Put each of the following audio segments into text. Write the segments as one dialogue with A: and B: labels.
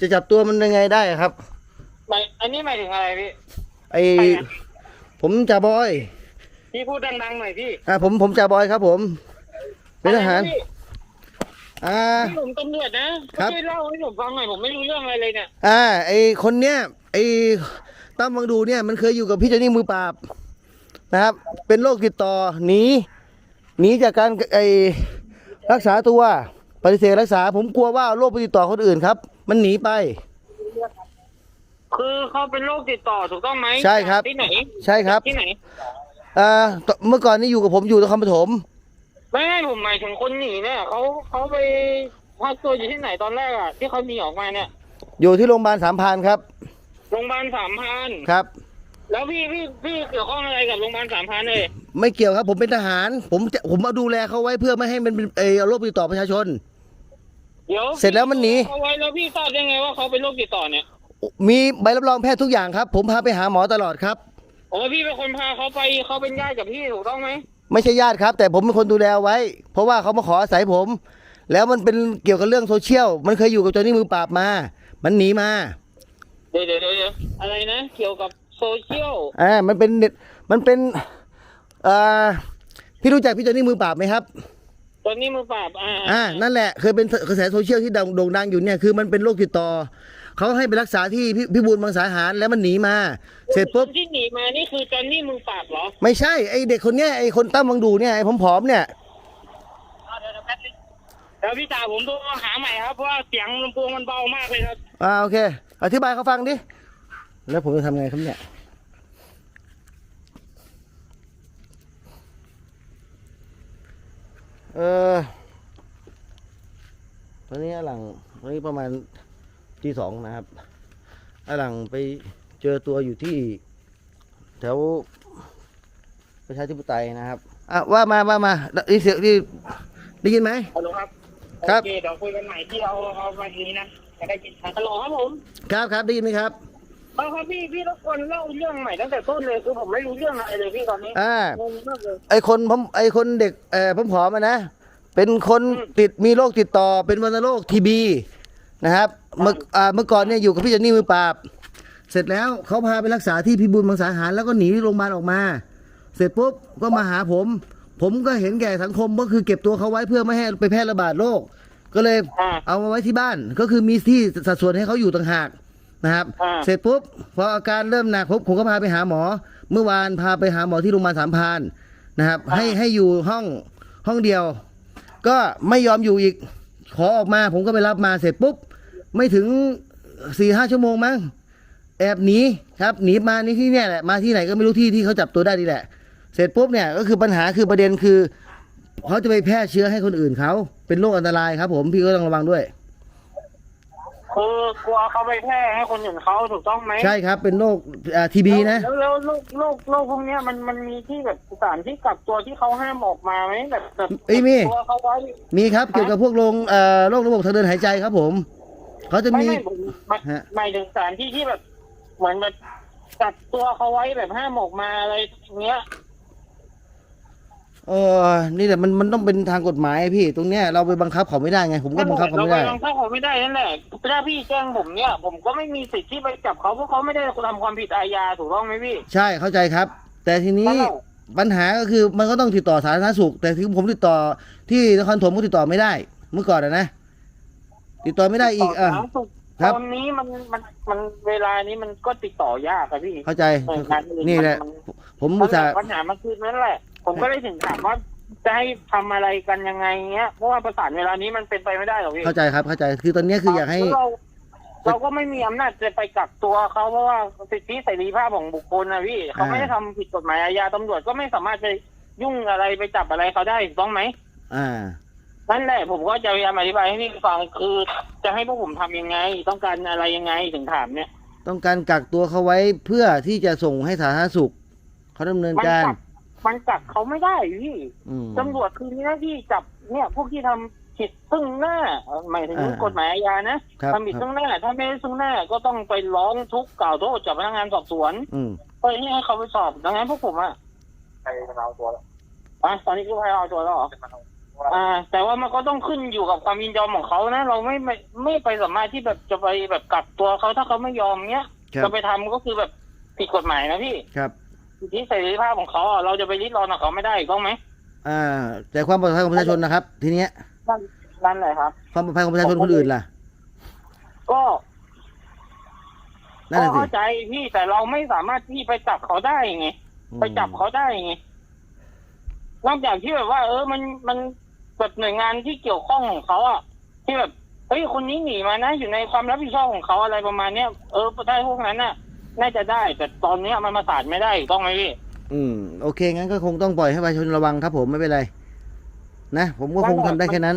A: จะจับตัวมันยังไงได้ครับ
B: หมายอันนี้หมายถึงอะไรพี่
A: ไอผมจ่าบอย
B: พี่พูดดังๆหน่อยพี่
A: อ่าผมผมจ่าบอยครับ ผมเป็นทหาร
B: อะไรนะพี่
A: อ่า
B: พี่ผมตำรวจนะครับ ช่วยเล่าให้ผมฟังหน่อยผมไม่รู้เรื่องอะไรเลยเนี่ย
A: อ่าไอคนเนี้ยไอตั้มวังดูเนี่ยมันเคยอยู่กับพี่เจนี่มือปราบนะครับ เป็นโรคติดต่อหนีหนีจากการไอรักษาตัวปฏิเสธรักษา ผมกลัวว่าโรคไปติดต่อคนอื่นครับ มันหนีไป
B: คือเขาเป็นโรคติดต่อถูกต้องไหม
A: ใช่ครับ
B: ที่ไหน
A: ใช่ครับ
B: ที่ไหน
A: อ่าตเมื่อก่อนนี่อยู่กับผมอยู่นครปฐม
B: ไม่ไม่ผมหมายถึงคนหนีเนี่ยเขาเขาไปพักตัวอยู่ที่ไหนตอนแรกอะที่เขาหนีออกมาเนี่ย
A: อยู่ที่โรงพยาบาลสามพรานครับ
B: โรงพยาบาลสามพัน
A: ครับ
B: แล้วพี่พี่พี่เกี่ยวข้องอะไรกับโรงพยาบาลสามพันเลย
A: ไม่เกี่ยวครับ ผมเป็นทหาร ผมจะผมมาดูแลเขาไว้เพื่อไม่ให้มันเป็นเออโรคติดต่อประชาชน
B: เดี๋ยว
A: เสร็จแล้วมันหนี
B: เอาไว้แล้วพี่ทราบได้ไงว่าเขาเป็นโรคติดต่อเนี่ย
A: มีใบรับรองแพทย์ทุกอย่างครับ ผมพาไปหาหมอตลอดครับ
B: โอ้พี่เป็นคนพาเขาไปเขาเป็นญาติกับพี่ถูกต้องไหม
A: ไม่ใช่ญาติครับ แต่ผมเป็นคนดูแลไว้ เพราะว่าเขามาขออาศัยผม แล้วมันเป็นเกี่ยวกับเรื่องโซเชียล มันเคยอยู่กับเจ้าหนี้มือปราบมา มันหนีมา
B: เดี๋ยวเดี๋ยวเดี๋ยวอะไรนะเกี่ยวกับโซเชียล
A: อ่ามันเป็นเน็ตมันเป็นอ่าพี่รู้จักพี่เจ้าหนี้มือปราบไหมครับ
B: ตอนนี้มือปราบอ่า
A: อ่านั่นแหละเคยเป็นกระแสโซเชียลที่โด่งโด่งดังอยู่เนี่ยคือมันเป็นโรคติดต่อเขาให้ไปรักษาที่พี่พี่บูลบางสาหารแล้วมันหนีมา เสร็จปุ๊บ
B: คนที่หนีมานี่คือจอนนี่มือปราบเหรอ
A: ไม่ใช่ไอเด็กคนเนี้ยไอคนตั้มวังดูเนี่ยไอผอมๆเนี่ย
B: อ่าเดี๋ยวเดี๋ยวแป๊บนึงเดี๋ยวพี่จ่าผมโทรหาใหม่ครับเพราะว่าเสียงลำโพงมันเบามากเลยครับ
A: อ่าโอเค อธิบายเขาฟังดิแล้วผมจะทำไงครับเนี่ย เออตอนนี้อาหลังตอนนี้ประมาณที่สองนะครับอาหลังไปเจอตัวอยู่ที่ แถวประชาธิปไตยนะครับอะว่ามาว่ามาได้เสียงที่ได้ยินไหม
B: ฮัลโหลครับ
A: ครับ
B: โอเคเดี๋ยวคุยกันใหม่ที่เอาเอาวันนี้นะจะได้กินฮัลโหลครับผม
A: ครับครับได้ยินไหมครับ
B: เอาครับพี่พี่รบกวนเล่าเรื่องใหม่ตั้งแต่ต้นเลยคือผมไม่รู้เรื่องอะไรเลยพี่ตอนนี้
A: อ่า
B: งงมากเลย
A: ไอคนผมไอคนเด็กเออผมผอมๆอะนะ เป็นคน
B: อืม
A: ติดมีโรคติดต่อเป็นวัณโรคทีบีนะครับเมื่ออ่าเมื่อก่อนเนี่ยอยู่กับพี่เจนนี่มือปราบ เสร็จแล้วเขาพาไปรักษาที่พิบูลมังสาหารแล้วก็หนีโรงพยาบาลออกมา เสร็จปุ๊บก็มาหาผม ผมก็เห็นแก่สังคมก็คือเก็บตัวเขาไว้เพื่อไม่ให้ไปแพร่ระบาดโรคก็เลย
B: อ่า
A: เอามาไว้ที่บ้านก็คือมีที่สัดส่วนให้เขาอยู่ต่างหาก นะครับ
B: อ่า
A: เสร็จปุ๊บพออาการเริ่มหนักปุ๊บผมก็พาไปหาหมอ เมื่อวานพาไปหาหมอที่โรงพยาบาลสามพรานนะครับ ให้ให้อยู่ห้องห้องเดียว ก็ไม่ยอมอยู่อีก ขอออกมาผมก็ไปรับมาเสร็จปุ๊บ ไม่ถึงสี่ห้าชั่วโมงมั้งแอบหนีครับหนีมานี่ที่เนี่ยแหละมาที่ไหนก็ไม่รู้ที่ที่เขาจับตัวได้นี่แหละ เสร็จปุ๊บเนี่ยก็คือปัญหาคือประเด็นคือ เขาจะไปแพร่เชื้อให้คนอื่นเขาเป็นโรคอันตรายครับ ผมพี่ก็ต้องระวังด้วย
B: คือกลัวเขาไปแพร่ให้คนอื่นเขาถูกต้องไหม
A: ใช่ครับ เป็นโรคทีบีนะ
B: แล้วแล้วโรคโรคโรคพวกเนี้ยมันมันมีที่แบบสถานที่กักตัวที่เขาห้ามออกมาไหมแบบแบบ
A: เอ้ยมี
B: ตัวเขาไว้
A: มีครับ เกี่ยวกับพวกโรงเอ่อโรคระบบทางเดินหายใจครับผม เขาจะ
B: ไม่
A: มี
B: ไม่ผมหมาย
A: ฮะ
B: หมายถึงสถานที่ที่แบบ เหมือนแบบกักตัวเขาไว้แบบห้ามออกมาอะไรอย่างเงี้ย
A: เออ นี่แหละมันมันต้องเป็นทางกฎหมายพี่ ตรงเนี้ยเราไปบังคับเขาไม่ได้ไง ผมก็บังคับเขาไม่ได้
B: เราปบังคับเขาไม่ได้นั่นแหละถ้าพี่แจ้งผมเนี่ย ผมก็ไม่มีสิทธิ์ที่ไปจับเขาเพราะเขาไม่ได้ทำความผิดอาญาถูกต้องไหมพี่
A: ใช่เข้าใจครับ แต่ทีนี้
B: นั่นแหละ
A: ปัญหาก็คือมันก็ต้องติดต่อสาธารณสุข แต่ที่ผมติดต่อที่นครปฐมก็ติดต่อไม่ได้ เมื่อก่อนอะนะ ติดต่อไม่ได้อีกอะ
B: สาธารณสุข
A: ครับ
B: ตอนนี้มันมันมันเวลานี้มันก็ติดต่อยากอะพี่
A: เข้าใจ
B: หน่วยงานอื่น
A: นี่แหละ
B: มัน
A: ผมอุตส่าห์
B: ปัญหามันคือนั่นแหละ ผมก็เลยถึงถามว่าจะให้ทำอะไรกันยังไงเงี้ยเพราะว่าประสานเวลานี้มันเป็นไปไม่ได้หรอกพี่
A: เข้าใจครับเข้าใจคือตอนเนี้ยคืออยากให้
B: แล้วเราเราก็ไม่มีอำนาจจะไปกักตัวเขาเพราะว่าสิทธิเสรีภาพของบุคคลนะพี่เขาไม่ได้ทำผิดกฎหมายอาญาตำรวจก็ไม่สามารถไปยุ่งอะไรไปจับอะไรเขาได้ถูกต้องไหม
A: อ่า
B: นั่นแหละผมก็จะพยายามอธิบายให้พี่ฟังคือ จะให้พวกผมทำยังไง ต้องการอะไรยังไงถึงถามเนี่ย
A: ต้องการกักตัวเขาไว้เพื่อที่จะส่งให้สาธารณสุขเขาดำเนิน
B: มัน
A: การ
B: กัก มันกักเขาไม่ได้พี่
A: อืม
B: ตำรวจคือมีหน้าที่จับเนี่ย พวกที่ทำผิดซึ่งหน้าเอ่อหมายถึง
A: อ่าก
B: ฎหมายอาญานะครับ ทำผิด
A: ครับ
B: ซึ่งหน้า ถ้าไม่ได้ซึ่งหน้าก็ต้องไปร้องทุกข์กล่าวโทษกับพนักงานสอบสวน
A: อืม
B: เพื่อที่ให้เขาไปสอบดังนั้นพวกผมอะใครมาเอาตัวแล้วอะตอนนี้กู้ภัยเอาตัวแล้วเหรออ่า แต่ว่ามันก็ต้องขึ้นอยู่กับความยินยอมของเขานะ เราไม่ไม่ไม่ไปสามารถที่แบบจะไปแบบกักตัวเขาถ้าเขาไม่ยอมเนี้ย
A: ครับ
B: จะไปทำก็คือแบบผิดกฎหมายนะพี่
A: ครับ
B: สิ ทธิเสรีภาพของเขาอะเราจะไปริดรอนกับเขาไม่ได้ถูกต้องไหม
A: อ่า แต่ความปลอดภัยของประชาชนนะครับ ทีเนี้ย
B: นั่นนั่นแหละครับ
A: ความปลอดภัยของประชาชนคนอื่นล่ะ
B: ก็
A: นั่น
B: ก็
A: น่ะสิ
B: เข้าใจพี่แต่เราไม่สามารถที่ไปจับเขาได้ไง ไปจับเขาได้ไง นอกจากที่แบบว่า เออ มัน มันแบบหน่วยงานที่เกี่ยวข้องของเขาอะที่แบบ เฮ้ย คนนี้หนีมานะ อยู่ในความรับผิดชอบของเขาอะไรประมาณเนี้ย เออถ้าพวกนั้นน่ะ น่าจะได้ แต่ตอนเนี้ยมันมาสานไม่ได้ถูกต้องไหมพี่
A: อืมโอเคงั้นก็คงต้องปล่อยให้ประชาชนระวังครับผมไม่เป็นไร นะ ผมก็คงทำได้แค่นั้น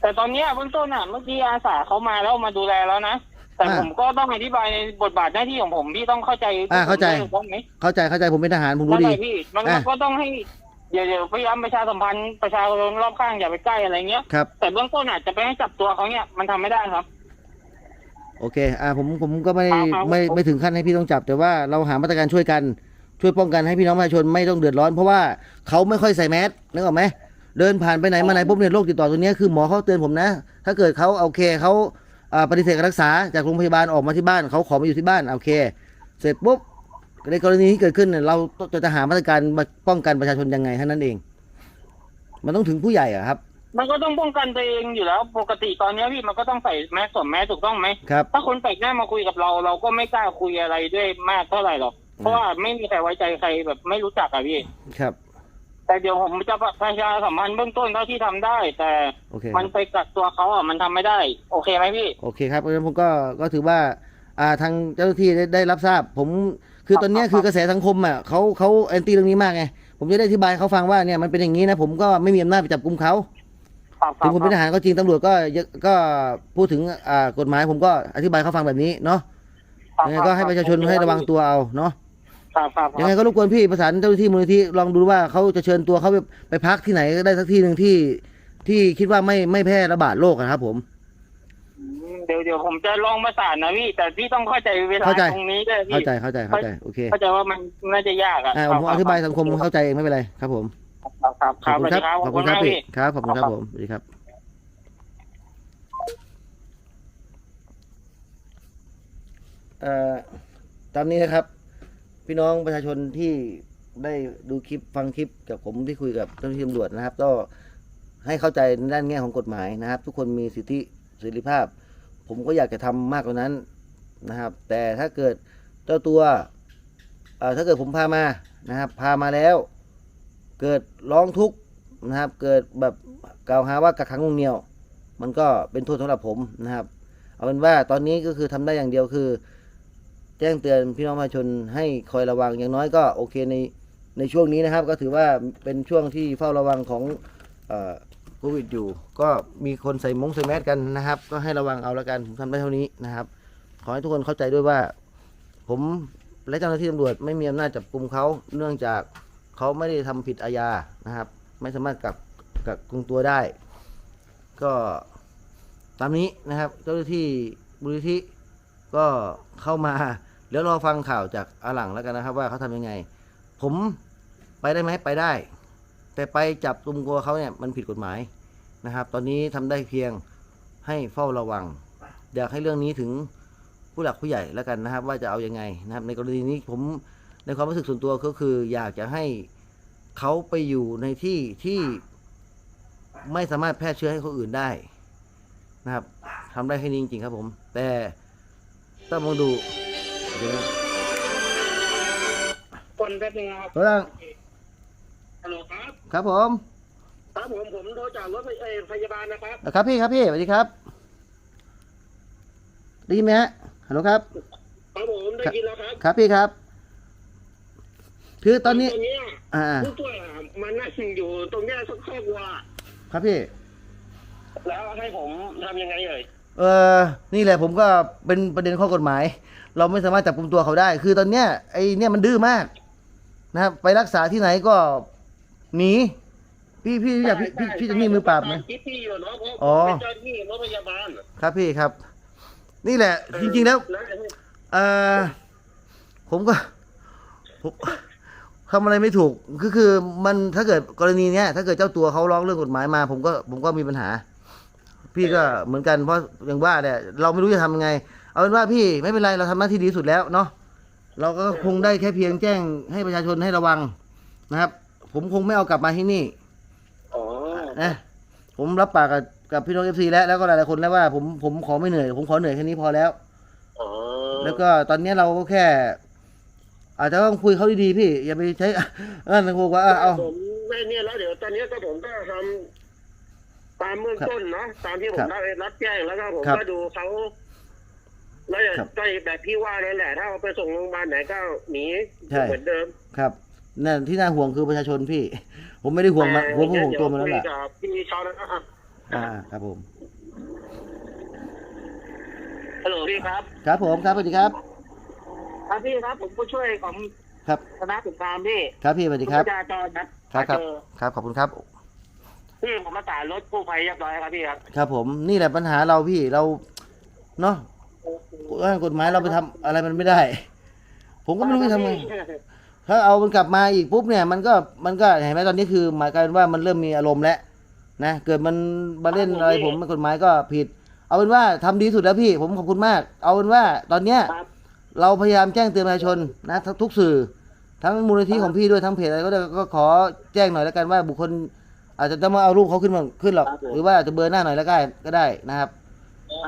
B: แต่ตอนเนี้ยเบื้องต้นอะเมื่อกี้อาสาเขามาแล้วมาดูแลแล้วนะ แต่
A: อ่า
B: ผมก็ต้องอธิบายในบทบาทหน้าที่ของผมพี่ต้องเข้าใจ
A: อ่าเข้าใจ
B: ถูกต้องไหม
A: เข้าใจเข้าใจผมเป็นทหารผมรู้
B: นั่นแห
A: ดี
B: ละพี่มัน
A: อะ
B: ก็ต้องให้เดี๋ยวเดี๋ยวพยายามประชาสัมพันธ์ประชาชนรอบข้างอย่าไปใกล้อะไรเงี้ย
A: ครับ
B: แต่เบื้องต้นอาจจะไปให้จับตัวเขาเนี่ยมันทำไม่ได้ครับ
A: โอเค อ่าผมผมก็ไม่
B: ครับครับ
A: ไม่ไม่ถึงขั้นให้พี่ต้องจับ แต่ว่าเราหามาตรการช่วยกัน ช่วยป้องกันให้พี่น้องประชาชนไม่ต้องเดือดร้อน เพราะว่าเขาไม่ค่อยใส่แมสนึกออกไหมเดินผ่านไปไหนมาไหนปุ๊บเนี่ยโรคติดต่อตัวเนี้ยคือหมอเขาเตือนผมนะ ถ้าเกิดเขาโอเคเขาอ่าปฏิเสธการรักษาจากโรงพยาบาลออกมาที่บ้านเขาขอมาอยู่ที่บ้านโอเค เสร็จปุ๊บในกรณีที่เกิดขึ้นเนี่ยเราจะจะหามาตรการมาป้องกันประชาชนยังไงเท่านั้นเอง มันต้องถึงผู้ใหญ่อะครับ
B: มันก็ต้องป้องกันตัวเองอยู่แล้ว ปกติตอนเนี้ยพี่มันก็ต้องใส่แมสสวมแมสถูกต้องไหม
A: ครับ
B: ถ้าคนแปลกหน้ามาคุยกับเรา เราก็ไม่กล้าคุยอะไรด้วยมากเท่าไหร่หรอก เพราะว่าไม่มีใครไว้ใจใครแบบไม่รู้จักอะพี่
A: ครับ
B: แต่เดี๋ยวผมจะประชาสัมพันธ์เบื้องต้นเท่าที่ทำได้ แต่
A: โอเค
B: มันไปกักตัวเขาอะมันทำไม่ได้ โอเคไหมพี่
A: โอเคครับเพราะฉะนั้นผมก็ก็ถือว่า อ่าทางเจ้าหน้าที่ได้ได้รับทราบ ผมคือตอนเนี้ยคือกระแสสังคมอะเขาเขาแอนตี้เรื่องนี้มากไงผมจะได้อธิบายให้เขาฟังว่าเนี่ยมันเป็นอย่างนี้นะผมก็ไม่มีอำนาจไปจับกุมเขา
B: ครับค
A: ถึ
B: รับ
A: งผมเป็นทหารก็จริงตำรวจก็ยังก็พูดถึงอ่ากฎหมายผมก็อธิบายเขาฟังแบบนี้เนาะยังไงก็ให้ประชาชนให้ระวังตัวเอาเนาะ
B: ครับครับ
A: ยังไงก็รบกวนพี่ประสานเจ้าหน้าที่มูลนิธิลองดูว่าเขาจะเชิญตัวเขาไปไปพักที่ไหนก็ได้สักที่หนึ่งที่ที่คิดว่าไม่ไม่แพร่ระบาดโรคอะครับ ผม
B: เดี๋ยวเดี๋ยวผมจะลองประสานนะพี่แต่พี่ต้องเข้าใจเวลา
A: เข้าใจ
B: ตรงนี้ด้วย
A: เข้า
B: พี่
A: ใจเข้าใจเข้าใจโอเค
B: เข้าใจว่ามันน่าจะยากอะ
A: อ่าผมอธิบายสังคมเข้าใจเองไม่เป็นไรครับผม
B: ครับครับค
A: ขอ
B: รั
A: บบคุณครับ
B: สวัสดี
A: ขอบคุณครับ
B: มาก
A: พี่
B: พี่
A: ครับขอบคุณครับ
B: ครับ
A: ผมสวัสดีครับเอ่อตามนี้นะครับ พี่น้องประชาชนที่ได้ดูคลิปฟังคลิปกับผมที่คุยกับเจ้าหน้าที่ตำรวจนะครับ ก็ให้เข้าใจในด้านแง่ของกฎหมายนะครับ ทุกคนมีสิทธิเสรีภาพ ผมก็อยากจะทำมากกว่านั้นนะครับ แต่ถ้าเกิดเจ้าตัวเอ่อถ้าเกิดผมพามานะครับ พามาแล้ว เกิดร้องทุกข์นะครับ เกิดแบบกล่าวหาว่ากักขังงเหนียว มันก็เป็นโทษสำหรับผมนะครับ เอาเป็นว่าตอนนี้ก็คือทำได้อย่างเดียวคือ แจ้งเตือนพี่น้องประชาชนให้คอยระวังอย่างน้อยก็โอเคในในช่วงนี้นะครับ ก็ถือว่าเป็นช่วงที่เฝ้าระวังของโควิดอยู่ ก็มีคนใส่มงใส่แมสกันนะครับ ก็ให้ระวังเอาละกันผมทำได้เท่านี้นะครับ ขอให้ทุกคนเข้าใจด้วยว่า ผมและเจ้าหน้าที่ตำรวจไม่มีอำนาจจับกลุ่มเขาเนื่องจาก เขาไม่ได้ทำผิดอาญานะครับ ไม่สามารถกักกักกุมตัวได้ ก็ตามนี้นะครับ เจ้าหน้าที่มูลนิธิก็เข้ามาเดี๋ยวรอฟังข่าวจากอาหลังแล้วกันนะครับ ว่าเขาทำยังไง ผมไปได้ไหมไปได้ แต่ไปจับตุมตัวเขาเนี่ยมันผิดกฎหมายนะครับ ตอนนี้ทำได้เพียงให้เฝ้าระวัง อยากให้เรื่องนี้ถึงผู้หลักผู้ใหญ่แล้วกันนะครับ ว่าจะเอายังไงนะครับ ในกรณีนี้ผมในความรู้สึกส่วนตัวก็คืออยากจะให้ เขาไปอยู่ในที่ที่ไม่สามารถแพร่เชื้อให้คนอื่นได้นะครับทำได้แค่นี้จริงๆครับผม แต่ต้องมองดูเดี๋ยวนะ
B: คนแป๊บนึงครับ
A: ตัวตั้ง
B: ฮัลโหลครับ
A: ครับผม
B: ครับผมผมโทรจากรถเอ่อพยาบาลนะครับ
A: อะครับพี่ครับพี่สวัสดีครับได้ยินไหมฮะฮัลโหลครับ
B: ครับผมได้ยินแล้วครับ
A: ครับพี่ครับ คือตอนนี้
B: ตอนเนี้ย
A: อ่า
B: ผู้ป่วยอะมันนั่งอยู่ตรงเนี้ยสักครอบครัว
A: ครับพี่
B: แล้วให้ผมทำยังไงเอ่ย
A: เออนี่แหละผมก็เป็นประเด็นข้อกฎหมาย เราไม่สามารถจับกลุ่มตัวเขาได้ คือตอนเนี้ยไอ้เนี่ยมันดื้อมาก นะครับไปรักษาที่ไหนก็หนีพี่พี่อยากพี่พี่พี่จะมีมือปราบไหม
B: คิดที่อยู่เนาะเพราะ
A: อ๋อ
B: ผมเป็นเจ้าหน้าที่รถพยาบาล
A: ครับพี่ครับ นี่แหละ จริง ๆ แล้ว
B: แล้ว
A: เออผมก็ผม ทำอะไรไม่ถูกก็คือมันถ้าเกิดกรณีเนี้ย ถ้าเกิดเจ้าตัวเขาร้องเรื่องกฎหมายมา ผมก็ผมก็มีปัญหา พี่ก็เหมือนกันเพราะอย่างว่าเนี่ยเราไม่รู้จะทำยังไง เอาเป็นว่าพี่ไม่เป็นไรเราทำหน้าที่ดีที่สุดแล้วเนาะเราก็คงได้แค่เพียงแจ้งให้ประชาชนให้ระวังนะครับ ผมคงไม่เอากลับมาที่นี่
C: อ๋อ
A: นะผมรับปากกับกับพี่น้องเอฟซีแล้วแล้วก็หลายๆคนแล้วว่าผมผมขอไม่เหนื่อย ผมขอเหนื่อยแค่นี้พอแล้ว
C: อ๋อ
A: แล้วก็ตอนนี้เราก็แค่ อาจจะต้องคุยเขาดีๆพี่ อย่าไปใช้เออบอกว่าเออเอา
C: ผมไม่เนี่ยแล้วเดี๋ยวตอนนี้ก็ผมก็ทำตามเบื้องต้นเนาะตามที่ผ
A: ครั
C: ม
A: บ
C: ได้รับแจ้งแล้วก็ผม
A: ครับ
C: ก็ดูเขาแล้วอย่าง
A: ครับ
C: ก็แบบพี่ว่านั่นแหละถ้าเอาไปส่งโรงพยาบาลไหนก็หนี
A: ใช่
C: เหมือนเดิม
A: ครับนั่นที่น่าห่วงคือประชาชนพี่ ผมไม่ได้ห่วงมันผมก็ห่วงตัวมันแล้วล่ะ
C: เดี๋ยคุยกับพี่เขาแล้วอะ
A: อ่า ครับผม
C: ฮัลโหลพี่ครับ
A: ครับผมครับสวัสดีครับ
C: ครับพี่ครับผมผู้ช่วยของ
A: ครับ
C: คณะสงครามพี่
A: ครับพี่สวัสดีครับ
C: ผู้จราจรนะครับ
A: ครับ
C: เจอ
A: ครับขอบคุณครับ
C: พี่ผมประสานรถกู้ภัยเรียบร้อยครับพี่ครับ
A: ครับ ผมนี่แหละปัญหาเราพี่เราเนาะกฎหมายเราไปทำอะไรมันไม่ได้ ผมก็ไม่รู้จะทำไงถ้าเอามันกลับมาอีกปุ๊บเนี่ยมันก็มันก็เห็นไหมตอนนี้คือหมายกลายเป็นว่ามันเริ่มมีอารมณ์แล้วนะเกิดมันมาเล่นอะไรผมกฎหมายก็ผิด เอาเป็นว่าทำดีที่สุดแล้วพี่ ผมขอบคุณมาก เอาเป็นว่าตอนเนี้ย
C: ครับ
A: เราพยายามแจ้งเตือนประชาชนนะทุกทุกสื่อ ทั้งมูลนิธิของพี่ด้วยทั้งเพจอะไรก็ได้ก็ขอแจ้งหน่อยแล้วกันว่าบุคคล อาจจะต้องมาเอารูปเขาขึ้นมาขึ้นหรอก
C: ครับผม
A: หรือว่าอาจจะเบลอร์หน้าหน่อยแล้วก็ได้ก็ได้นะครับ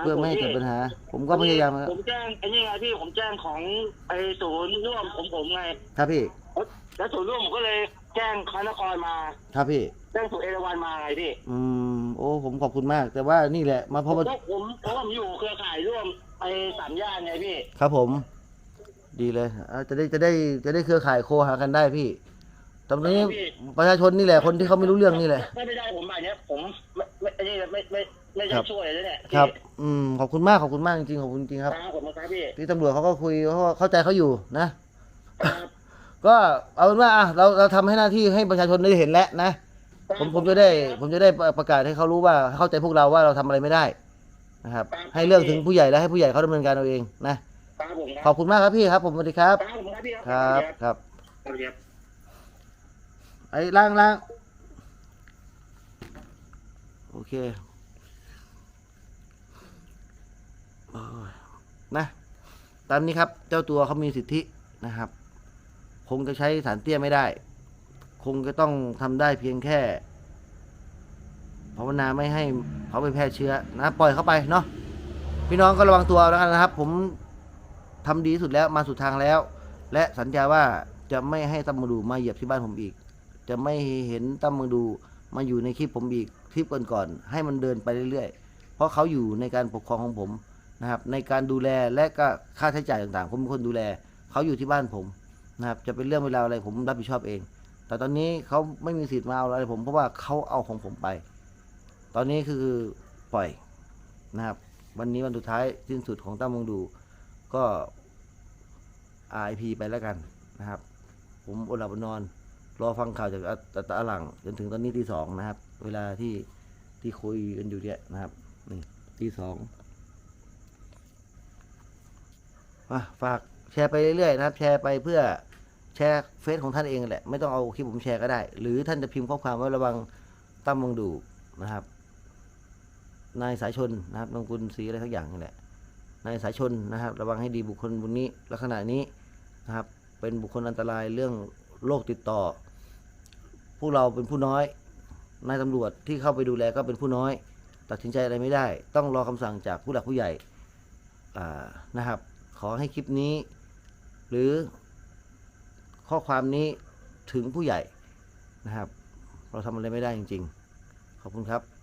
A: เพื่อไม่ให้เกิดปัญหา ผมก็พยายาม
C: ผมแจ้งไอ้นี่ไงพี่ผมแจ้งของไอ้ศูนย์ร่วมผมผมไง
A: ครับพี่
C: แล้วศูนย์ร่วมผมก็เลยแจ้งคานครมา
A: ครับพี่
C: แจ้งศูนย์เอราวันมาไงพี่
A: อืมโอ้ผมขอบคุณมาก แต่ว่านี่แหละมาพอมา
C: เพราะผมเพราะผมอยู่เครือข่ายร่วมไอ้สามย่านไงพี่
A: ครับผม ดีเลยอ่าจะได้จะได้จะได้เครือข่ายโคหากันได้พี่ตอนนี้ประชาชนนี่แหละคนที่เขาไม่รู้เรื่องนี่แหละ
C: ถ้าไม่ได้ผมแบบเนี้ยผมไม่ไม่ไอ้นี่ไม่ไม่ไม่
A: ครั
C: ได้
A: บ
C: ช่วยเลยเนี่ย
A: ครับ อืมขอบคุณมากขอบคุณมากจริงๆขอบคุณจริงๆ
C: ค
A: ค
C: รั
A: รั
C: บบผมครับพี่
A: ที่ตำรวจเขาก็คุยเขาก็เข้าใจเขาอยู่นะ
C: ครับ
A: ก็เอาเป็นว่าอะเราเราทำให้หน้าที่ให้ประชาชนได้เห็นแล้วนะผมผมจะได้ ผมจะได้ประกาศให้เขารู้ว่าเข้าใจพวกเราว่าเราทำอะไรไม่ได้นะครับ ให้เรื่องถึงผู้ใหญ่แล้วให้ผู้ใหญ่เขาดำเนินการเอาเองนะ ครับ
C: ผม
A: ขอบคุณมากครับพี่ครับ ผมสวัสดีครับ
C: ครับผมครับพี่
A: ครับครับ
C: ครับครับ
A: ไอ้ล่างล่างโอเคโอ้ยนะ ตามนี้ครับ เจ้าตัวเขามีสิทธินะครับ คงจะใช้สารเตี้ยไม่ได้ คงจะต้องทำได้เพียงแค่ภาวนาไม่ให้เขาไปแพร่เชื้อนะ ปล่อยเขาไปเนาะพี่น้องก็ระวังตัวแล้วกันนะครับ ผม ทำดีสุดแล้วมาสุดทางแล้ว และสัญญาว่าจะไม่ให้ตำมดูมาเหยียบที่บ้านผมอีก จะไม่เห็นตั้มมาดูมาอยู่ในคลิปผมอีกคลิปก่อนๆให้มันเดินไปเรื่อยๆ เพราะเขาอยู่ในการปกครองของผมนะครับ ในการดูแลและก็ค่าใช้จ่ายต่างๆ ผมเป็นคนดูแล เขาอยู่ที่บ้านผมนะครับจะเป็นเรื่องเวลาอะไรผมรับผิดชอบเอง แต่ตอนนี้เขาไม่มีสิทธิ์มาเอาอะไรผมเพราะว่าเขาเอาของผมไป ตอนนี้คือปล่อยนะครับ วันนี้วันสุดท้ายสิ้นสุดของตั้มมงดู ก็ RIP ไปแล้วกันนะครับ ผมอดหลับอดนอน รอฟังข่าวจากอาตตาหลังจนถึงตอนนี้ที่สองนะครับ เวลาที่ที่คุยกันอยู่เนี่ยนะครับนี่ที่สองมาฝากแชร์ไปเรื่อยๆนะครับ แชร์ไปเพื่อแชร์เฟซของท่านเองแหละ ไม่ต้องเอาคลิปผมแชร์ก็ได้ หรือท่านจะพิมพ์ข้อความว่าระวังตั้มมงดูนะครับ นายสายชนนะครับนงกุลสีอะไรทักอย่างนี่แหละ นายสายชนนะครับ ระวังให้ดีบุคคลบุญนี้ลักษณะนี้นะครับ เป็นบุคคลอันตรายเรื่องโรคติดต่อพวกเราเป็นผู้น้อยนายตำรวจที่เข้าไปดูแลก็เป็นผู้น้อย ตัดสินใจอะไรไม่ได้ ต้องรอคำสั่งจากผู้หลักผู้ใหญ่นะครับ ขอให้คลิปนี้ หรือข้อความนี้ถึงผู้ใหญ่นะครับ เราทำอะไรไม่ได้จริง ๆ ขอบคุณครับ